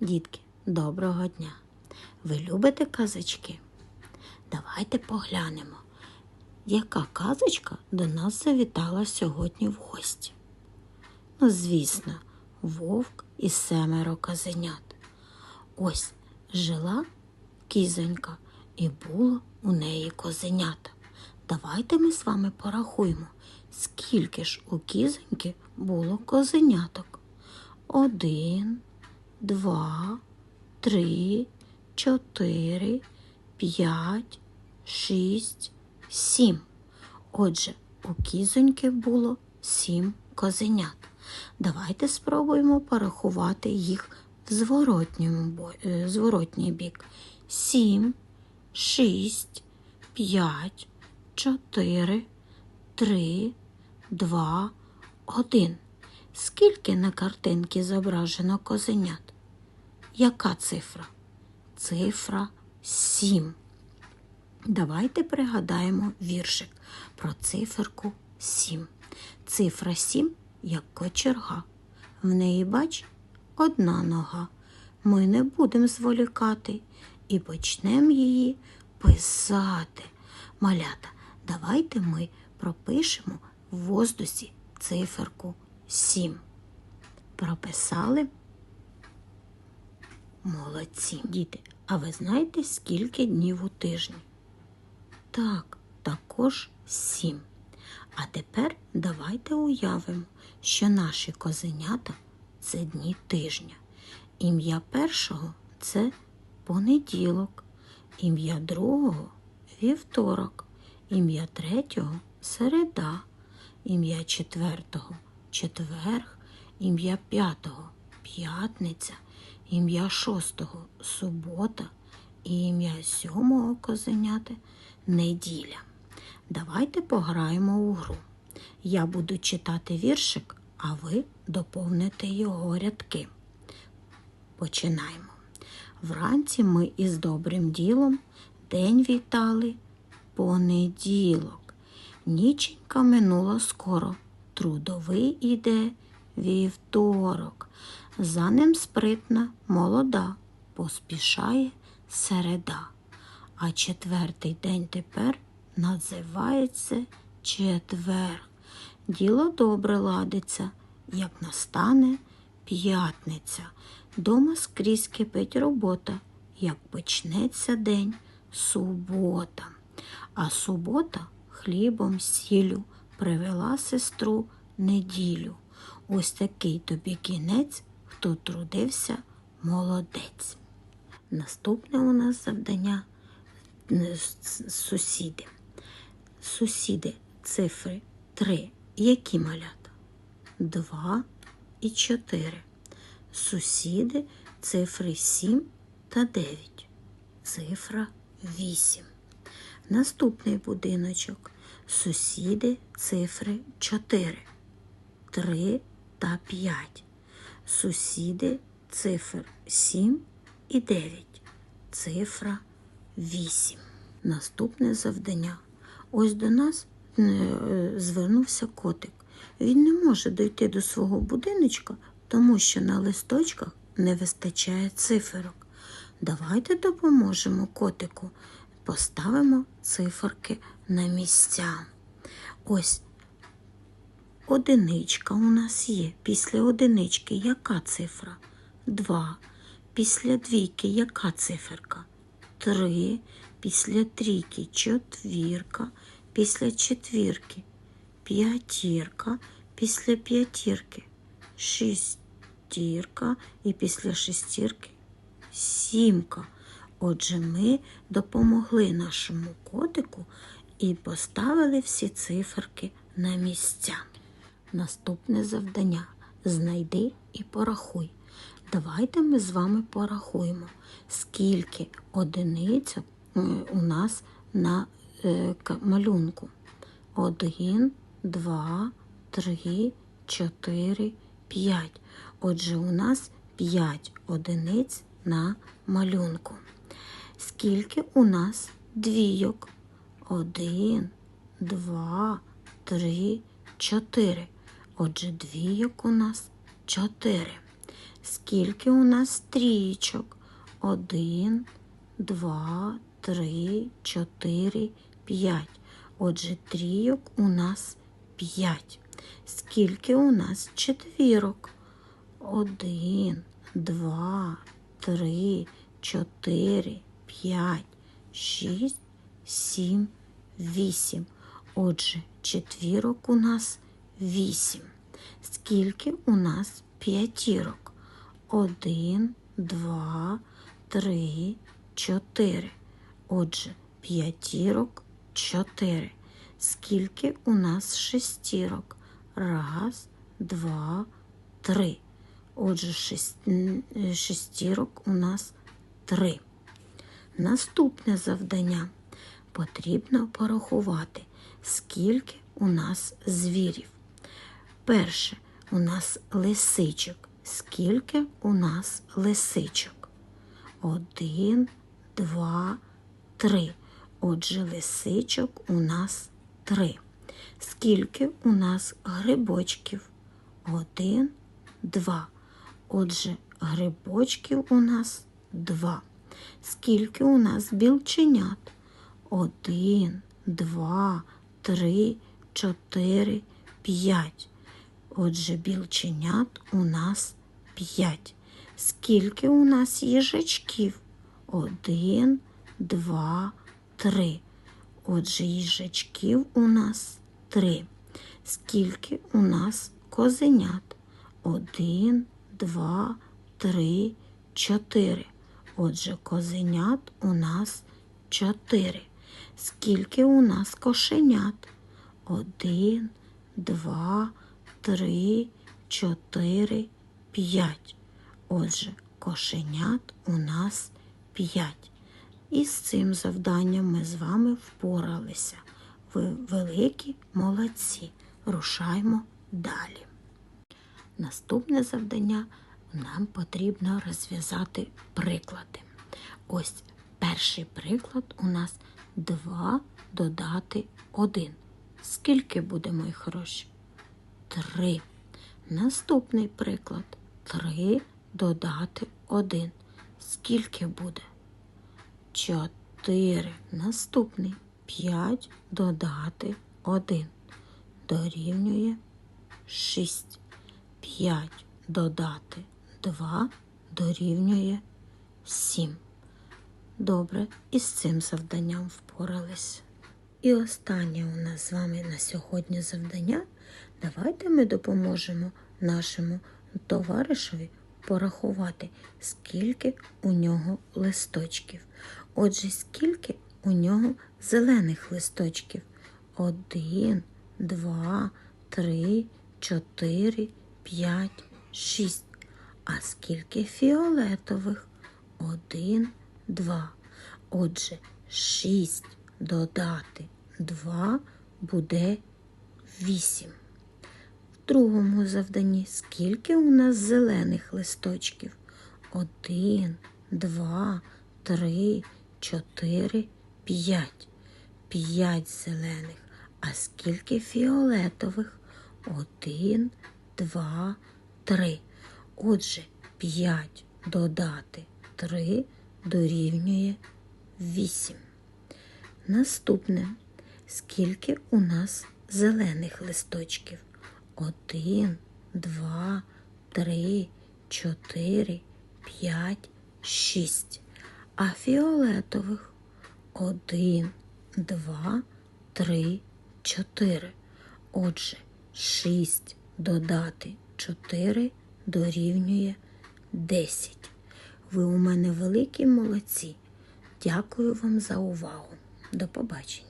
Дітки, доброго дня! Ви любите казочки? Давайте поглянемо, яка казочка до нас завітала сьогодні в гості. Ну, звісно, вовк і семеро козенят. Ось жила кізонька, і було у неї козенята. Давайте ми з вами порахуємо, скільки ж у кізоньки було козеняток. Один, два, три, чотири, п'ять, шість, сім. Отже, у кізоньки було сім козенят. Давайте спробуємо порахувати їх в е, зворотній бік. Сім, шість, п'ять, чотири, три, два, один. Скільки на картинці зображено козенят? Яка цифра? Цифра 7. Давайте пригадаємо віршик про циферку 7. Цифра 7 як кочерга. В неї, бач, одна нога. Ми не будемо зволікати і почнемо її писати. Малята, давайте ми пропишемо в воздусі циферку 7. Прописали? Молодці, діти. А ви знаєте, скільки днів у тижні? Так, також сім. А тепер давайте уявимо, що наші козенята це дні тижня. Ім'я першого це понеділок, ім'я другого вівторок, ім'я третього середа, ім'я четвертого четверг, ім'я п'ятого п'ятниця, ім'я шостого субота і ім'я сьомого козеняти неділя. Давайте пограємо у гру. Я буду читати віршик, а ви доповните його рядки. Починаємо. Вранці ми із добрим ділом день вітали понеділок. Ніченька минула скоро, трудовий іде вівторок. За ним спритна молода, поспішає середа. А четвертий день тепер називається четвер. Діло добре ладиться, як настане п'ятниця. Дома скрізь кипить робота, як почнеться день субота. А субота хлібом сіллю привела сестру неділю. Ось такий тобі кінець, хто трудився, молодець. Наступне у нас завдання е, сусіди. Сусіди цифри 3. Які малята? 2 і 4. Сусіди цифри 7 та 9. Цифра 8. Наступний будиночок. Сусіди цифри 4. 3 та 5. Сусіди цифр 7 і 9. Цифра 8. Наступне завдання. Ось до нас е, звернувся котик. Він не може дойти до свого будиночка, тому що на листочках не вистачає циферок. Давайте допоможемо котику. Поставимо циферки на місця. Ось Одиничка у нас є. Після одинички яка цифра? Два. Після двійки яка циферка? Три. Після трійки четвірка. Після четвірки п'ятірка. Після п'ятірки шестірка. І після шестірки сімка. Отже, ми допомогли нашому котику і поставили всі циферки на місця. Наступне завдання знайди і порахуй. Давайте ми з вами порахуємо, скільки одиниць е, у нас на е, малюнку. Один, два, три, чотири, п'ять. Отже, у нас п'ять одиниць на малюнку. Скільки у нас двійок? Один, два, три, чотири. Отже, двійок у нас чотири. Скільки у нас трійчок? Один, два, три, чотири, п'ять. Отже, трійок у нас п'ять. Скільки у нас четвірок? Один, два, три, чотири, п'ять, шість, сім, вісім. Отже, четвірок у нас вісім. Скільки у нас п'ятірок? Один, два, три, чотири. Отже, п'ятірок чотири. Скільки у нас шестірок? Раз, два, три. Отже, е, шестірок у нас три. Наступне завдання. Потрібно порахувати, скільки у нас звірів. Перше, у нас лисичок. Скільки у нас лисичок? Один, два, три. Отже, лисичок у нас три. Скільки у нас грибочків? Один, два. Отже, грибочків у нас два. Скільки у нас білченят? Один, два, три, чотири, п'ять. Отже, білченят у нас п'ять. Скільки у нас їжачків? Один, два, три. Отже, їжачків у нас три. Скільки у нас козенят? Один, два, три, чотири. Отже, козенят у нас чотири. Скільки у нас кошенят? Один, два, три, чотири, п'ять. Отже, кошенят у нас п'ять. І з цим завданням ми з вами впоралися. Ви великі молодці. Рушаймо далі. Наступне завдання нам потрібно розв'язати приклади. Ось перший приклад у нас 2 додати 1. Скільки буде, мої хороші? 3. Наступний приклад 3 додати 1. Скільки буде? 4. Наступний 5 додати 1. Дорівнює 6. 5 додати 2 дорівнює 7. Добре, і з цим завданням впорались. І останнє у нас з вами на сьогодні завдання. Давайте ми допоможемо нашому товаришеві порахувати, скільки у нього листочків. Отже, скільки у нього зелених листочків? Один, два, три, чотири, п'ять, шість. А скільки фіолетових? Один, два. Отже, шість додати два буде вісім. В другому завданні скільки у нас зелених листочків? Один, два, три, чотири, п'ять. П'ять зелених. А скільки фіолетових? Один, два, три. Отже, п'ять додати три дорівнює вісім. Наступне. Скільки у нас зелених листочків? Один, два, три, чотири, п'ять, шість. А фіолетових один, два, три, чотири. Отже, шість додати чотири дорівнює десять. Ви у мене великі молодці. Дякую вам за увагу. До побачення.